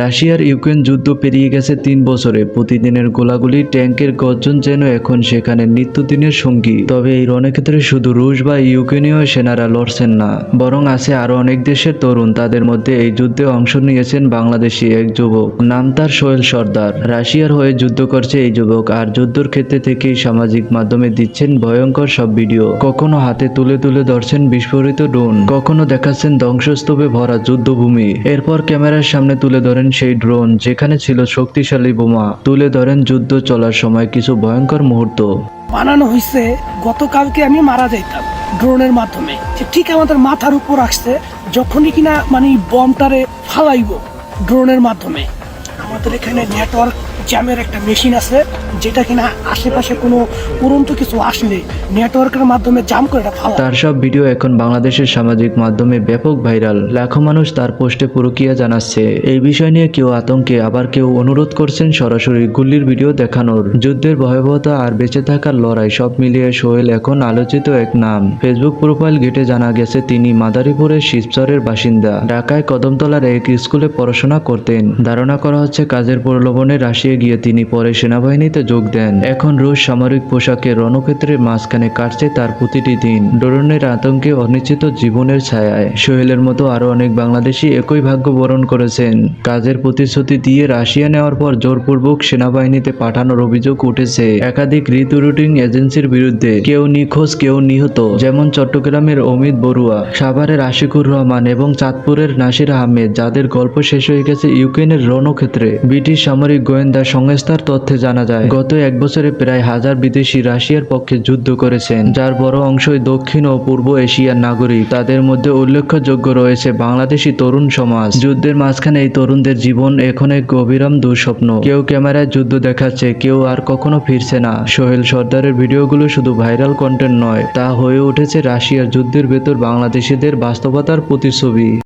রাশিয়ার ইউক্রেন যুদ্ধ পেরিয়ে গেছে তিন বছরে। প্রতিদিনের গোলাগুলি ট্যাঙ্কের গর্জন যেন এখন সেখানে নিত্যদিনের সঙ্গী। তবে এই রণক্ষেত্রে শুধু রুশ বা ইউক্রেনীয় সেনারা লড়ছেন না, বরং আছে আরও অনেক দেশের তরুণ। তাদের মধ্যে এই যুদ্ধে অংশ নিয়েছেন বাংলাদেশি এক যুবক, নাম তার সোহেল সর্দার। রাশিয়ার হয়ে যুদ্ধ করছে এই যুবক, আর যুদ্ধর ক্ষেত্রে থেকেই সামাজিক মাধ্যমে দিচ্ছেন ভয়ঙ্কর সব ভিডিও। কখনো হাতে তুলে তুলে ধরছেন বিস্ফোরিত ড্রোন, কখনো দেখাচ্ছেন ধ্বংসস্তূপে ভরা যুদ্ধভূমি। এরপর ক্যামেরার সামনে তুলে ধরেন সেই ড্রোন যেখানে ছিল শক্তিশালী বোমা। তুলে ধরেন যুদ্ধ চলার সময় কিছু ভয়ঙ্কর মুহূর্ত। বানানো হয়েছে গতকালকে আমি মারা যাইতাম ড্রোনের মাধ্যমে। ঠিক আমাদের মাথার উপর আসছে, যখনই কিনা মানে বমটারে ফালাইব ড্রোনের মাধ্যমে। আমাদের এখানে নেটওয়ার্ক জ্যামের একটা মেশিন আছে, যেটা কিনা আশেপাশে কোনো উড়ন্ত কিছু আসলে নেটওয়ার্কের মাধ্যমে জাম করে তার সব ভিডিও এখন বাংলাদেশের সামাজিক মাধ্যমে ব্যাপক ভাইরাল। লাখো মানুষ তার পোস্টে প্রক্রিয়া জানাচ্ছে। এই বিষয় নিয়ে কেউ আতঙ্কে, আবার কেউ অনুরোধ করছেন সরাসরি গুল্লির ভিডিও দেখানোর। যুদ্ধের ভয়াবহতা আর বেঁচে থাকার লড়াই সব মিলিয়ে সোহেল এখন আলোচিত এক নাম। ফেসবুক প্রোফাইল ঘেটে জানা গেছে, তিনি মাদারীপুরের শিবচরের বাসিন্দা। ঢাকায় কদমতলার এক স্কুলে পড়াশোনা করতেন। ধারণা করা হচ্ছে কাজের প্রলোভনে রাশিয়া গিয়ে তিনি পরে সেনাবাহিনীতে যোগ দেন। এখন রুশ সামরিক পোশাকে রণক্ষেত্রের মাঝখানে কাটছে তার প্রতিটি দিন। ড্রোনের আতঙ্কে অনিশ্চিত জীবনের ছায়ায়। সোহেলের মতো আরও অনেক বাংলাদেশি একই ভাগ্য বরণ করেছেন। কাজের প্রতিশ্রুতি দিয়ে রাশিয়া নেওয়ার পর জোরপূর্বক সেনাবাহিনীতে পাঠানোর অভিযোগ উঠেছে। একাধিক রিক্রুটিং এজেন্সির বিরুদ্ধে কেউ নিখোঁজ, কেউ নিহত, যেমন চট্টগ্রামের অমিত বড়ুয়া, সাভারের আশিকুর রহমান এবং চাঁদপুরের নাসির আহমেদ, যাদের গল্প শেষ হয়ে গেছে ইউক্রেনের রণক্ষেত্রে। ব্রিটিশ সামরিক গোয়েন্দা সংস্থার তথ্যে জানা যায়, গত এক বছরে প্রায় হাজার বিদেশি রাশিয়ার পক্ষে যুদ্ধ করেছেন, যার বড় অংশই দক্ষিণ ও পূর্ব এশিয়ার নাগরিক। তাদের মধ্যে উল্লেখযোগ্য রয়েছে বাংলাদেশি তরুণ সমাজ। যুদ্ধের মাঝখানে এই তরুণদের জীবন এখন এক অবিরাম দুঃস্বপ্ন। কেউ ক্যামেরায় যুদ্ধ দেখাচ্ছে, কেউ আর কখনো ফিরছে না। সোহেল সর্দারের ভিডিওগুলো শুধু ভাইরাল কন্টেন্ট নয়, তা হয়ে উঠেছে রাশিয়ার যুদ্ধের ভেতর বাংলাদেশিদের বাস্তবতার প্রতিচ্ছবি।